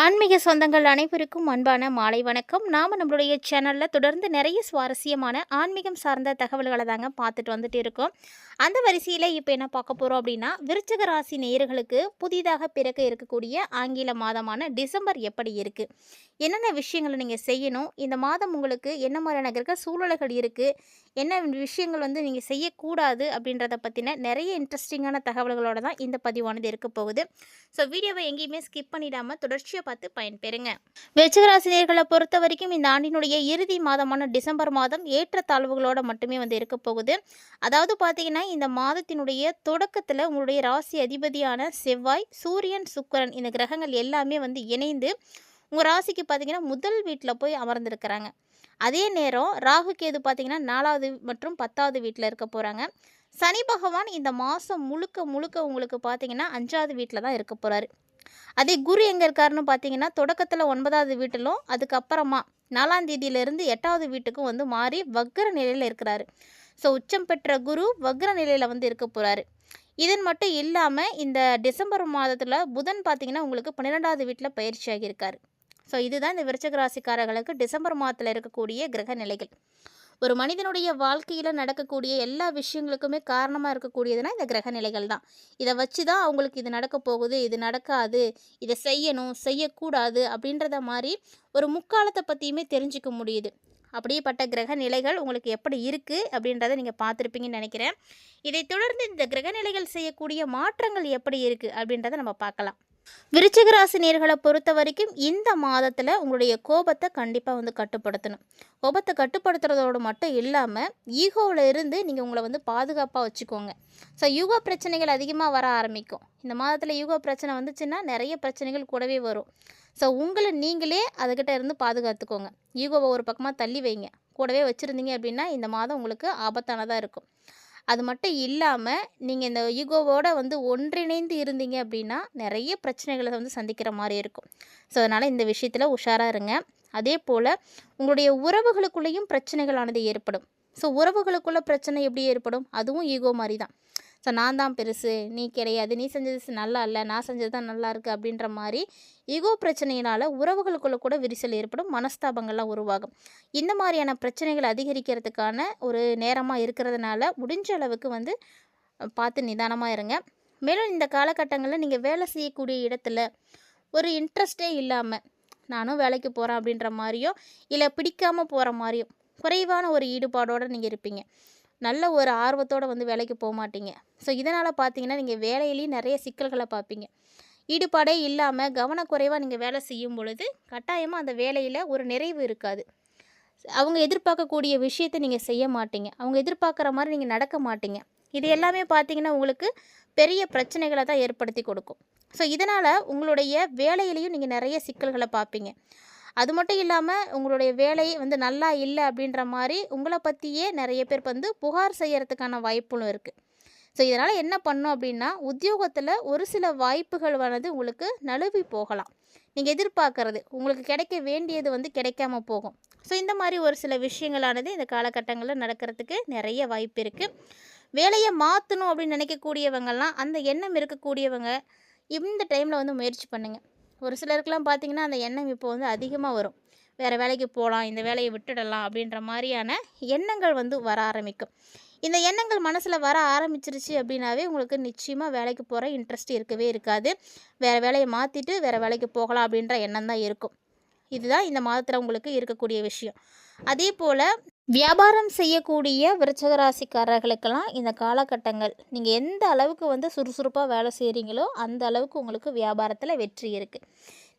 ஆன்மீக சொந்தங்கள் அனைவருக்கும் அன்பான மாலை வணக்கம். நாம் நம்மளுடைய சேனலில் தொடர்ந்து நிறைய சுவாரஸ்யமான ஆன்மீகம் சார்ந்த தகவல்களை தாங்க பார்த்துட்டு வந்துட்டு இருக்கோம். அந்த வரிசையில் இப்போ என்ன பார்க்க போகிறோம் அப்படின்னா விருச்சக ராசி நேயர்களுக்கு புதிதாக பிறக்க இருக்கக்கூடிய ஆங்கில மாதமான டிசம்பர் எப்படி இருக்குது என்னென்ன விஷயங்களை நீங்கள் செய்யணும்? இந்த மாதம் உங்களுக்கு என்ன மாதிரியான கிரக சூழல்கள் இருக்குது என்ன விஷயங்கள் வந்து நீங்கள் செய்யக்கூடாது அப்படின்றத பற்றின நிறைய இன்ட்ரெஸ்டிங்கான தகவல்களோடு தான் இந்த பதிவானது இருக்க போகுது. ஸோ வீடியோவை எங்கேயுமே ஸ்கிப் பண்ணிடாமல் தொடர்ச்சியாக பார்த்து பயன்பெறுங்க. வெச்சகராசினியர்களை பொறுத்த வரைக்கும் இந்த ஆண்டினுடைய இறுதி மாதமான டிசம்பர் மாதம் ஏற்றத்தாழ்வுகளோட மட்டுமே வந்து இருக்க போகுது. அதாவது பார்த்தீங்கன்னா இந்த மாதத்தினுடைய தொடக்கத்தில் உங்களுடைய ராசி அதிபதியான செவ்வாய் சூரியன் சுக்கரன் இந்த கிரகங்கள் எல்லாமே வந்து இணைந்து உங்கள் ராசிக்கு பார்த்தீங்கன்னா முதல் வீட்டில் போய் அமர்ந்திருக்கிறாங்க. அதே நேரம் ராகு கேது பார்த்தீங்கன்னா நாலாவது மற்றும் பத்தாவது வீட்டில் இருக்க போகிறாங்க சனி பகவான் இந்த மாதம் முழுக்க முழுக்க உங்களுக்கு பார்த்தீங்கன்னா அஞ்சாவது வீட்டில் தான் இருக்க போகிறாரு அதே குரு எங்கே இருக்காருன்னு பார்த்தீங்கன்னா தொடக்கத்தில் ஒன்பதாவது வீட்டிலும் அதுக்கப்புறமா நாலாம் தேதியிலிருந்து எட்டாவது வீட்டுக்கும் வந்து மாறி வக்ர நிலையில் இருக்கிறாரு. ஸோ உச்சம் பெற்ற குரு வக்ர நிலையில் வந்து இருக்க போகிறாரு இதன் மட்டும் இல்லாமல் இந்த டிசம்பர் மாதத்தில் புதன் பார்த்தீங்கன்னா உங்களுக்கு பன்னிரெண்டாவது வீட்டில் பயிற்சி ஆகியிருக்காரு ஸோ இதுதான் இந்த விருச்சக ராசிக்காரர்களுக்கு டிசம்பர் மாதத்தில் இருக்கக்கூடிய கிரக நிலைகள். ஒரு மனிதனுடைய வாழ்க்கையில் நடக்கக்கூடிய எல்லா விஷயங்களுக்குமே காரணமாக இருக்கக்கூடியதுனா இந்த கிரக நிலைகள் தான். இதை வச்சு தான் அவங்களுக்கு இது நடக்க போகுது இது நடக்காது இதை செய்யணும் செய்யக்கூடாது அப்படின்றத மாதிரி ஒரு முக்காலத்தை பற்றியுமே தெரிஞ்சுக்க முடியுது. அப்படியேப்பட்ட கிரக நிலைகள் உங்களுக்கு எப்படி இருக்குது அப்படின்றத நீங்கள் பார்த்துருப்பீங்கன்னு நினைக்கிறேன். இதை தொடர்ந்து இந்த கிரக நிலைகள் செய்யக்கூடிய மாற்றங்கள் எப்படி இருக்குது அப்படின்றத நம்ம பார்க்கலாம். விருச்சிக ராசி நேர்களை பொறுத்த வரைக்கும் இந்த மாதத்தில் உங்களுடைய கோபத்தை கண்டிப்பாக வந்து கட்டுப்படுத்தணும். கோபத்தை கட்டுப்படுத்துறதோடு மட்டும் இல்லாமல் ஈகோவில் இருந்து நீங்கள் உங்களை வந்து பாதுகாப்பாக வச்சுக்கோங்க. ஸோ யூகோ பிரச்சனைகள் அதிகமாக வர ஆரம்பிக்கும். இந்த மாதத்தில் யூகோ பிரச்சனை வந்துச்சுன்னா நிறைய பிரச்சனைகள் கூடவே வரும். ஸோ உங்களை நீங்களே அதுக்கிட்ட இருந்து பாதுகாத்துக்கோங்க. ஈகோவை ஒரு பக்கமாக தள்ளி வைங்க. கூடவே வச்சுருந்தீங்க அப்படின்னா இந்த மாதம் உங்களுக்கு ஆபத்தானதாக இருக்கும். அது மட்டும் இல்லாமல் நீங்கள் இந்த ஈகோவோட வந்து ஒன்றிணைந்து இருந்தீங்க அப்படின்னா நிறைய பிரச்சனைகளை வந்து சந்திக்கிற மாதிரி இருக்கும். ஸோ அதனால் இந்த விஷயத்தில் உஷாராக இருங்க. அதே போல் உங்களுடைய உறவுகளுக்குள்ளேயும் பிரச்சனைகளானது ஏற்படும். ஸோ உறவுகளுக்குள்ள பிரச்சனை எப்படி ஏற்படும்? அதுவும் ஈகோ மாதிரி தான். ஸோ நான் தான் பெருசு நீ கிடையாது நீ செஞ்சது நல்லா இல்லை நான் செஞ்சது தான் நல்லா இருக்குது அப்படின்ற மாதிரி ஈகோ பிரச்சனையினால் உறவுகளுக்குள்ள கூட விரிசல் ஏற்படும் மனஸ்தாபங்கள்லாம் உருவாகும். இந்த மாதிரியான பிரச்சனைகள் அதிகரிக்கிறதுக்கான ஒரு நேரமாக இருக்கிறதுனால முடிஞ்ச அளவுக்கு வந்து பார்த்து நிதானமாக இருங்க. மேலும் இந்த காலகட்டங்களில் நீங்கள் வேலை செய்யக்கூடிய இடத்துல ஒரு இன்ட்ரெஸ்டே இல்லாமல் நானும் வேலைக்கு போகிறேன் அப்படின்ற மாதிரியோ இல்லை பிடிக்காமல் போகிற மாதிரியோ குறைவான ஒரு ஈடுபாடோடு நீங்கள் இருப்பீங்க. நல்ல ஒரு ஆர்வத்தோடு வந்து வேலைக்கு போக மாட்டீங்க. ஸோ இதனால் பார்த்தீங்கன்னா நீங்கள் வேலையிலேயும் நிறைய சிக்கல்களை பார்ப்பீங்க ஈடுபாடே இல்லாமல் கவனக்குறைவாக நீங்கள் வேலை செய்யும் பொழுது கட்டாயமாக அந்த வேலையில் ஒரு நிறைவு இருக்காது. அவங்க எதிர்பார்க்கக்கூடிய விஷயத்தை நீங்கள் செய்ய மாட்டீங்க. அவங்க எதிர்பார்க்குற மாதிரி நீங்கள் நடக்க மாட்டீங்க. இது எல்லாமே பார்த்தீங்கன்னா உங்களுக்கு பெரிய பிரச்சனைகளை தான் ஏற்படுத்தி கொடுக்கும். ஸோ இதனால் உங்களுடைய வேலையிலையும் நீங்கள் நிறைய சிக்கல்களை பார்ப்பீங்க அது மட்டும் இல்லாமல் உங்களுடைய வேலை வந்து நல்லா இல்லை அப்படின்ற மாதிரி உங்களை பற்றியே நிறைய பேர் வந்து புகார் செய்கிறதுக்கான வாய்ப்புகளும் இருக்குது ஸோ இதனால் என்ன பண்ணும் அப்படின்னா உத்தியோகத்தில் ஒரு சில வாய்ப்புகள் வந்து உங்களுக்கு நழுவி போகலாம். நீங்கள் எதிர்பார்க்கறது உங்களுக்கு கிடைக்க வேண்டியது வந்து கிடைக்காம போகும். ஸோ இந்த மாதிரி ஒரு சில விஷயங்களானது இந்த காலகட்டங்களில் நடக்கிறதுக்கு நிறைய வாய்ப்பு இருக்குது வேலையை மாற்றணும் அப்படின்னு நினைக்கக்கூடியவங்கெல்லாம் அந்த எண்ணம் இருக்கக்கூடியவங்க இந்த டைமில் வந்து முயற்சி பண்ணுங்கள் ஒரு சிலருக்குலாம் பார்த்திங்கன்னா அந்த எண்ணம் இப்போ வந்து அதிகமாக வரும். வேறு வேலைக்கு போகலாம் இந்த வேலையை விட்டுடலாம் அப்படின்ற மாதிரியான எண்ணங்கள் வந்து வர ஆரம்பிக்கும். இந்த எண்ணங்கள் மனசில் வர ஆரம்பிச்சிருச்சு அப்படின்னாவே உங்களுக்கு நிச்சயமாக வேலைக்கு போகிற இன்ட்ரெஸ்ட் இருக்கவே இருக்காது. வேறு வேலையை மாற்றிட்டு வேறு வேலைக்கு போகலாம் அப்படின்ற எண்ணம் தான் இருக்கும். இதுதான் இந்த மாதத்தில் உங்களுக்கு இருக்கக்கூடிய விஷயம். அதே போல் வியாபாரம் செய்யக்கூடிய விருச்சக ராசிக்காரர்களுக்கெல்லாம் இந்த காலகட்டங்கள் நீங்கள் எந்த அளவுக்கு வந்து சுறுசுறுப்பாக வேலை செய்கிறீங்களோ அந்த அளவுக்கு உங்களுக்கு வியாபாரத்தில் வெற்றி இருக்குது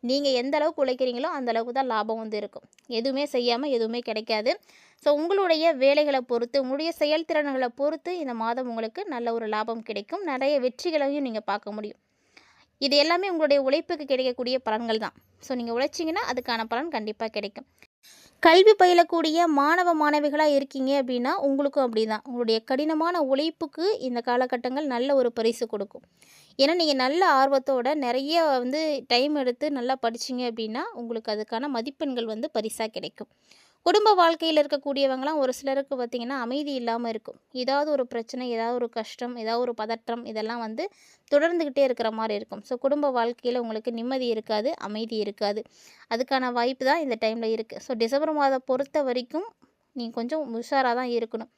நீங்கள் எந்த அளவுக்கு உழைக்கிறீங்களோ அந்த அளவுக்கு தான் லாபம் வந்து இருக்கும். எதுவுமே செய்யாமல் எதுவுமே கிடைக்காது. ஸோ உங்களுடைய வேலைகளை பொறுத்து உங்களுடைய செயல்திறன்களை பொறுத்து இந்த மாதம் உங்களுக்கு நல்ல ஒரு லாபம் கிடைக்கும். நிறைய வெற்றிகளையும் நீங்கள் பார்க்க முடியும். இது எல்லாமே உங்களுடைய உழைப்புக்கு கிடைக்கக்கூடிய பலன்கள் தான். ஸோ நீங்கள் உழைச்சிங்கன்னா அதுக்கான பலன் கண்டிப்பாக கிடைக்கும். கல்வி பயிலக்கூடிய மாணவ மாணவிகளாக இருக்கீங்க அப்படின்னா உங்களுக்கும் அப்படி தான் உங்களுடைய கடினமான உழைப்புக்கு இந்த காலகட்டங்கள் நல்ல ஒரு பரிசு கொடுக்கும். ஏன்னா நீங்கள் நல்ல ஆர்வத்தோட நிறைய வந்து டைம் எடுத்து நல்லா படிச்சிங்க அப்படின்னா உங்களுக்கு அதுக்கான மதிப்பெண்கள் வந்து பரிசாக கிடைக்கும். குடும்ப வாழ்க்கையில் இருக்கக்கூடியவங்களாம் ஒரு சிலருக்கு பார்த்திங்கன்னா அமைதி இல்லாமல் இருக்கும். ஏதாவது ஒரு பிரச்சனை ஏதாவது ஒரு கஷ்டம் ஏதாவது ஒரு பதற்றம் இதெல்லாம் வந்து தொடர்ந்துக்கிட்டே இருக்கிற மாதிரி இருக்கும். ஸோ குடும்ப வாழ்க்கையில் உங்களுக்கு நிம்மதி இருக்காது அமைதி இருக்காது. அதுக்கான வாய்ப்பு தான் இந்த டைமில் இருக்குது ஸோ டிசம்பர் மாதம் பொறுத்த வரைக்கும் நீங்கள் கொஞ்சம் உஷாராக தான் இருக்கணும்.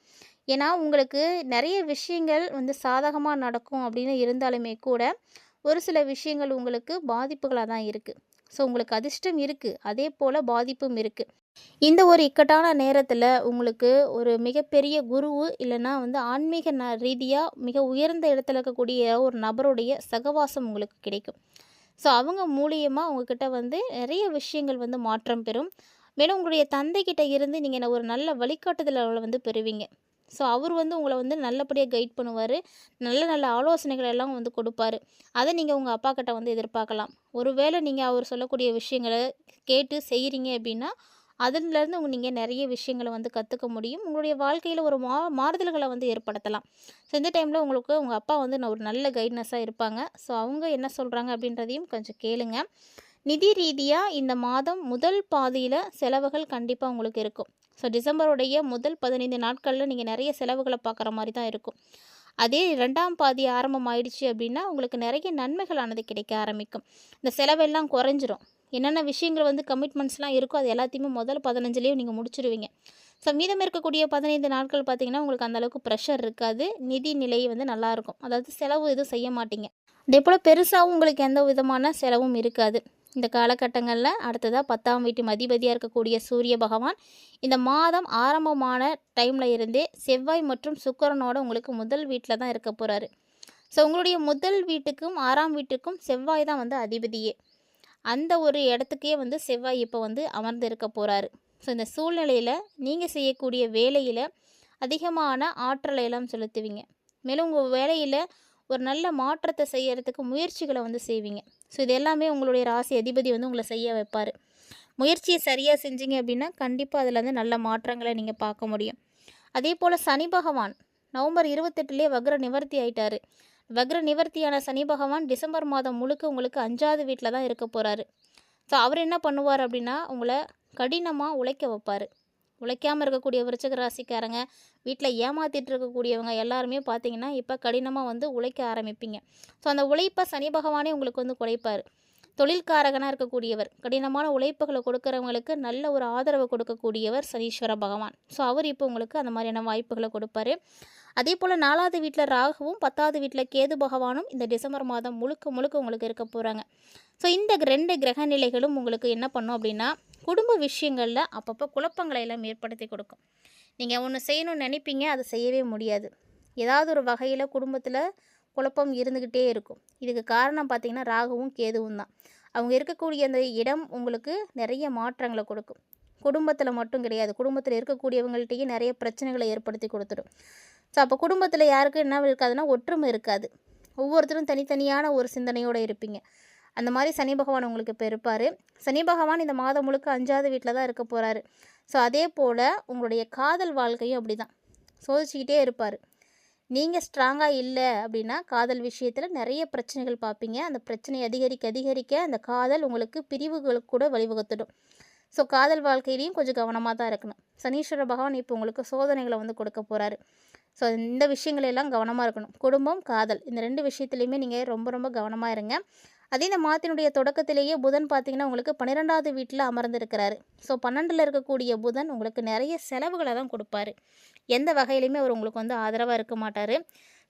ஏன்னா உங்களுக்கு நிறைய விஷயங்கள் வந்து சாதகமாக நடக்கும் அப்படின்னு இருந்தாலுமே கூட ஒரு சில விஷயங்கள் உங்களுக்கு பாதிப்புகளாக தான் இருக்குது ஸோ உங்களுக்கு அதிர்ஷ்டம் இருக்குது அதே போல் பாதிப்பும் இருக்குது இந்த ஒரு இக்கட்டான நேரத்தில் உங்களுக்கு ஒரு மிகப்பெரிய குருவு இல்லைன்னா வந்து ஆன்மீக ந ரீதியாக மிக உயர்ந்த இடத்துல இருக்கக்கூடிய ஒரு நபருடைய சகவாசம் உங்களுக்கு கிடைக்கும். ஸோ அவங்க மூலியமாக உங்ககிட்ட வந்து நிறைய விஷயங்கள் வந்து மாற்றம் பெறும். மேலும் உங்களுடைய தந்தைக்கிட்ட இருந்து நீங்கள் ஒரு நல்ல வழிகாட்டுதலை வந்து பெறுவீங்க. ஸோ அவர் வந்து உங்களை வந்து நல்லபடியாக கைட் பண்ணுவார். நல்ல நல்ல ஆலோசனைகள் எல்லாம் வந்து கொடுப்பாரு. அதை நீங்கள் உங்கள் அப்பா கிட்ட வந்து எதிர்பார்க்கலாம். ஒருவேளை நீங்கள் அவர் சொல்லக்கூடிய விஷயங்களை கேட்டு செய்கிறீங்க அப்படின்னா அதுலேருந்து உங்க நீங்கள் நிறைய விஷயங்களை வந்து கற்றுக்க முடியும். உங்களுடைய வாழ்க்கையில் ஒரு மா மாறுதல்களை வந்து ஏற்படுத்தலாம். ஸோ இந்த டைமில் உங்களுக்கு உங்கள் அப்பா வந்து ஒரு நல்ல கைட்னஸாக இருப்பாங்க. ஸோ அவங்க என்ன சொல்கிறாங்க அப்படின்றதையும் கொஞ்சம் கேளுங்கள் நிதி ரீதியாக இந்த மாதம் முதல் பாதியில் செலவுகள் கண்டிப்பாக உங்களுக்கு இருக்கும். ஸோ டிசம்பருடைய முதல் பதினைந்து நாட்களில் நீங்கள் நிறைய செலவுகளை பார்க்குற மாதிரி தான் இருக்கும். அதே ரெண்டாம் பாதி ஆரம்பம் ஆயிடுச்சு அப்படின்னா உங்களுக்கு நிறைய நன்மைகளானது கிடைக்க ஆரம்பிக்கும். இந்த செலவெல்லாம் குறைஞ்சிரும். என்னென்ன விஷயங்கள் வந்து கமிட்மெண்ட்ஸ்லாம் இருக்கோ அது எல்லாத்தையுமே முதல் பதினஞ்சுலேயும் நீங்கள் முடிச்சிருவீங்க. ஸோ மீதம் இருக்கக்கூடிய பதினைந்து நாட்கள் பார்த்தீங்கன்னா உங்களுக்கு அந்தளவுக்கு ப்ரெஷர் இருக்காது. நிதி நிலை வந்து நல்லாயிருக்கும் அதாவது செலவு எதுவும் செய்ய மாட்டீங்க. அதே போல் பெருசாகவும் உங்களுக்கு எந்த விதமான செலவும் இருக்காது. இந்த காலகட்டங்களில் அடுத்ததாக பத்தாம் வீட்டு மதிபதியாக இருக்கக்கூடிய சூரிய பகவான் இந்த மாதம் ஆரம்பமான டைமில் இருந்தே செவ்வாய் மற்றும் சுக்கரனோட உங்களுக்கு முதல் வீட்டில் தான் இருக்க போகிறாரு ஸோ உங்களுடைய முதல் வீட்டுக்கும் ஆறாம் வீட்டுக்கும் செவ்வாய் தான் வந்து அதிபதியே. அந்த ஒரு இடத்துக்கே வந்து செவ்வாய் இப்போ வந்து அமர்ந்து இருக்க போகிறாரு ஸோ இந்த சூழ்நிலையில் நீங்கள் செய்யக்கூடிய வேலையில் அதிகமான ஆற்றலை எல்லாம் செலுத்துவீங்க. மேலும் உங்கள் வேலையில் ஒரு நல்ல மாற்றத்தை செய்யறதுக்கு முயற்சிகளை வந்து செய்வீங்க. ஸோ இது எல்லாமே உங்களுடைய ராசி அதிபதி வந்து உங்களை செய்ய வைப்பார். முயற்சியை சரியாக செஞ்சீங்க அப்படின்னா கண்டிப்பாக அதில் வந்து நல்ல மாற்றங்களை நீங்கள் பார்க்க முடியும். அதே போல் சனி பகவான் நவம்பர் இருபத்தெட்டுலேயே வக்ர நிவர்த்தி ஆயிட்டார். வக்ர நிவர்த்தியான சனி பகவான் டிசம்பர் மாதம் முழுக்க உங்களுக்கு அஞ்சாவது வீட்டில் தான் இருக்க போகிறாரு ஸோ அவர் என்ன பண்ணுவார் அப்படின்னா உங்களை கடினமாக உழைக்க வைப்பார். உழைக்காமல் இருக்கக்கூடிய விருச்சக ராசிக்காரங்க வீட்டில் ஏமாற்றிட்டு இருக்கக்கூடியவங்க எல்லாருமே பார்த்தீங்கன்னா இப்போ கடினமாக வந்து உழைக்க ஆரம்பிப்பீங்க. ஸோ அந்த உழைப்பை சனி பகவானே உங்களுக்கு வந்து குறைப்பார். தொழில்காரகனாக இருக்கக்கூடியவர் கடினமான உழைப்புகளை கொடுக்குறவங்களுக்கு நல்ல ஒரு ஆதரவு கொடுக்கக்கூடியவர் சனீஸ்வர பகவான். ஸோ அவர் இப்போ உங்களுக்கு அந்த மாதிரியான வாய்ப்புகளை கொடுப்பாரு. அதே போல் நாலாவது வீட்டில் ராகுவும் பத்தாவது வீட்டில் கேது பகவானும் இந்த டிசம்பர் மாதம் முழுக்க முழுக்க உங்களுக்கு இருக்க போகிறாங்க ஸோ இந்த ரெண்டு கிரக நிலைகளும் உங்களுக்கு என்ன பண்ணும் அப்படின்னா குடும்ப விஷயங்களில் அப்பப்போ குழப்பங்களை எல்லாம் ஏற்படுத்தி கொடுக்கும். நீங்கள் ஒன்று செய்யணும்னு நினைப்பீங்க அதை செய்யவே முடியாது. ஏதாவது ஒரு வகையில் குடும்பத்தில் குழப்பம் இருந்துக்கிட்டே இருக்கும். இதுக்கு காரணம் பார்த்திங்கன்னா ராகுவும் கேதுவும் தான். அவங்க இருக்கக்கூடிய அந்த இடம் உங்களுக்கு நிறைய மாற்றங்களை கொடுக்கும். குடும்பத்தில் மட்டும் கிடையாது. குடும்பத்தில் இருக்கக்கூடியவங்கள்ட்டையும் நிறைய பிரச்சனைகளை ஏற்படுத்தி கொடுத்துடும். ஸோ அப்போ குடும்பத்தில் யாருக்கும் என்ன இருக்காதுன்னா ஒற்றுமை இருக்காது. ஒவ்வொருத்தரும் தனித்தனியான ஒரு சிந்தனையோடு இருப்பீங்க. அந்த மாதிரி சனி பகவான் உங்களுக்கு இப்போ இருப்பார். சனி பகவான் இந்த மாதம் முழுக்க அஞ்சாவது வீட்டில் தான் இருக்க போகிறாரு ஸோ அதே போல் உங்களுடைய காதல் வாழ்க்கையும் அப்படி தான் சோதிச்சுக்கிட்டே இருப்பார். நீங்கள் ஸ்ட்ராங்காக இல்லை அப்படின்னா காதல் விஷயத்தில் நிறைய பிரச்சனைகள் பார்ப்பீங்க. அந்த பிரச்சனை அதிகரிக்க அதிகரிக்க அந்த காதல் உங்களுக்கு பிரிவுகளுக்கு கூட வழிவகுத்துடும். ஸோ காதல் வாழ்க்கையிலையும் கொஞ்சம் கவனமாக தான் இருக்கணும். சனீஸ்வர பகவான் இப்போ உங்களுக்கு சோதனைகளை வந்து கொடுக்க போகிறாரு ஸோ இந்த விஷயங்களெல்லாம் கவனமாக இருக்கணும். குடும்பம் காதல் இந்த ரெண்டு விஷயத்துலையுமே நீங்கள் ரொம்ப ரொம்ப கவனமாக இருங்க. அதே இந்த மாதத்தினுடைய தொடக்கத்திலேயே புதன் பார்த்தீங்கன்னா உங்களுக்கு பன்னிரெண்டாவது வீட்டில் அமர்ந்திருக்கிறாரு. ஸோ பன்னெண்டில் இருக்கக்கூடிய புதன் உங்களுக்கு நிறைய செலவுகளை தான் கொடுப்பாரு. எந்த வகையிலையுமே அவர் உங்களுக்கு வந்து ஆதரவாக இருக்க மாட்டார்.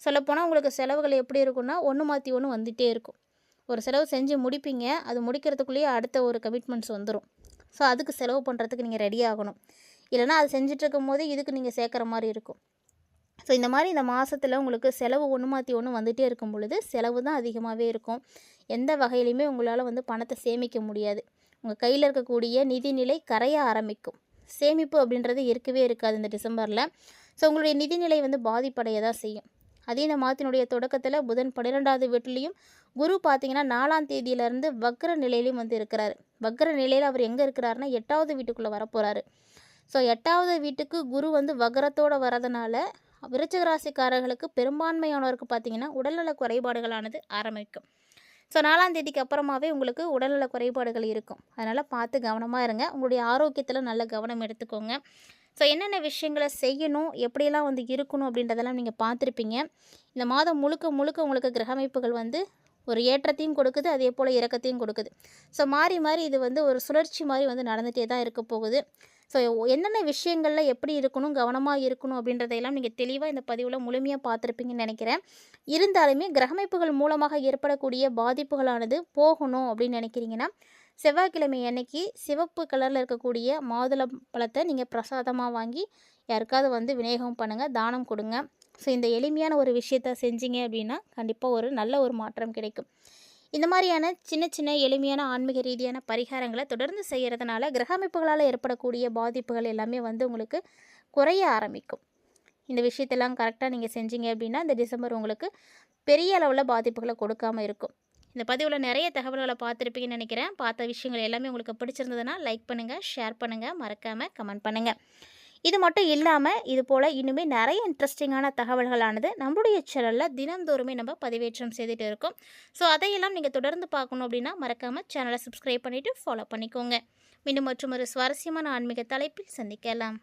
சொல்லப்போனால் உங்களுக்கு செலவுகள் எப்படி இருக்குன்னா ஒன்று மாற்றி ஒன்று வந்துகிட்டே இருக்கும். ஒரு செலவு செஞ்சு முடிப்பீங்க. அது முடிக்கிறதுக்குள்ளேயே அடுத்த ஒரு கமிட்மெண்ட்ஸ் வந்துடும் ஸோ அதுக்கு செலவு பண்ணுறதுக்கு நீங்கள் ரெடி ஆகணும். இல்லைனா அது செஞ்சிட்ருக்கும் போதே போது இதுக்கு நீங்கள் சேர்க்குற மாதிரி இருக்கும். ஸோ இந்த மாதிரி இந்த மாதத்தில் உங்களுக்கு செலவு ஒன்று மாற்றி ஒன்று வந்துகிட்டே இருக்கும் பொழுது செலவு தான் அதிகமாகவே இருக்கும். எந்த வகையிலையுமே உங்களால் வந்து பணத்தை சேமிக்க முடியாது. உங்கள் கையில் இருக்கக்கூடிய நிதிநிலை கரைய ஆரம்பிக்கும். சேமிப்பு அப்படின்றது இருக்கவே இருக்காது இந்த டிசம்பரில். ஸோ உங்களுடைய நிதிநிலை வந்து பாதிப்படைய தான் செய்யும். அதே இந்த மாதத்தினுடைய தொடக்கத்தில் புதன் பன்னிரெண்டாவது வீட்டிலையும் குரு பார்த்தீங்கன்னா நாலாம் தேதியிலேருந்து வக்ர நிலையிலையும் வந்து இருக்கிறாரு. வக்ர நிலையில் அவர் எங்கே இருக்கிறாருன்னா எட்டாவது வீட்டுக்குள்ளே வரப்போகிறாரு ஸோ எட்டாவது வீட்டுக்கு குரு வந்து வக்ரத்தோடு வரதுனால விருச்சிக ராசிக்காரர்களுக்கு பெரும்பான்மையானவருக்கு பார்த்தீங்கன்னா உடல்நல குறைபாடுகளானது ஆரம்பிக்கும். ஸோ நாலாம் தேதிக்கு அப்புறமாவே உங்களுக்கு உடல்நல குறைபாடுகள் இருக்கும். அதனால் பார்த்து கவனமாக இருங்க. உங்களுடைய ஆரோக்கியத்தில் நல்ல கவனம் எடுத்துக்கோங்க. ஸோ என்னென்ன விஷயங்களை செய்யணும் எப்படியெல்லாம் வந்து இருக்கணும் அப்படின்றதெல்லாம் நீங்கள் பார்த்துருப்பீங்க. இந்த மாதம் முழுக்க முழுக்க உங்களுக்கு கிரக அமைப்புகள் வந்து ஒரு ஏற்றத்தையும் கொடுக்குது அதே போல் இறக்கத்தையும் கொடுக்குது. ஸோ மாறி மாறி இது வந்து ஒரு சுழற்சி மாதிரி வந்து நடந்துகிட்டே தான் இருக்க போகுது. ஸோ என்னென்ன விஷயங்களில் எப்படி இருக்கணும் கவனமாக இருக்கணும் அப்படின்றதையெல்லாம் நீங்கள் தெளிவாக இந்த பதிவில் முழுமையாக பார்த்துருப்பீங்கன்னு நினைக்கிறேன். இருந்தாலுமே கிரகமைப்புகள் மூலமாக ஏற்படக்கூடிய பாதிப்புகளானது போகணும் அப்படின்னு நினைக்கிறீங்கன்னா செவ்வாய்க்கிழமை அன்னைக்கு சிவப்பு கலரில் இருக்கக்கூடிய மாதுளம் பழத்தை நீங்கள் பிரசாதமாக வாங்கி யாருக்காவது வந்து விநியோகம் பண்ணுங்கள் தானம் கொடுங்க. ஸோ இந்த எளிமையான ஒரு விஷயத்த செஞ்சீங்க அப்படின்னா கண்டிப்பாக ஒரு நல்ல ஒரு மாற்றம் கிடைக்கும். இந்த மாதிரியான சின்ன சின்ன எளிமையான ஆன்மீக ரீதியான பரிகாரங்களை தொடர்ந்து செய்கிறதுனால கிரக அமைப்புகளால் ஏற்படக்கூடிய பாதிப்புகள் எல்லாமே வந்து உங்களுக்கு குறைய ஆரம்பிக்கும். இந்த விஷயத்தெல்லாம் கரெக்டாக நீங்கள் செஞ்சீங்க அப்படின்னா இந்த டிசம்பர் உங்களுக்கு பெரிய அளவில் பாதிப்புகளை கொடுக்காம இருக்கும். இந்த பதிவில் நிறைய தகவல்களை பார்த்துருப்பீங்கன்னு நினைக்கிறேன். பார்த்த விஷயங்கள் எல்லாமே உங்களுக்கு பிடிச்சிருந்ததுன்னா லைக் பண்ணுங்கள் ஷேர் பண்ணுங்கள் மறக்காமல் கமெண்ட் பண்ணுங்கள் இது மட்டும் இல்லாமல் இது போல் இன்னுமே நிறைய இன்ட்ரெஸ்டிங்கான தகவல்களானது நம்மளுடைய சேனலில் தினந்தோறுமே நம்ம பதிவேற்றம் செய்துட்டு இருக்கோம். ஸோ அதையெல்லாம் நீங்கள் தொடர்ந்து பார்க்கணும் அப்படின்னா மறக்காமல் சேனலை சப்ஸ்கிரைப் பண்ணிவிட்டு ஃபாலோ பண்ணிக்கோங்க. மீண்டும் மற்றும் ஒரு சுவாரஸ்யமான ஆன்மீக தலைப்பில் சந்திக்கலாம்.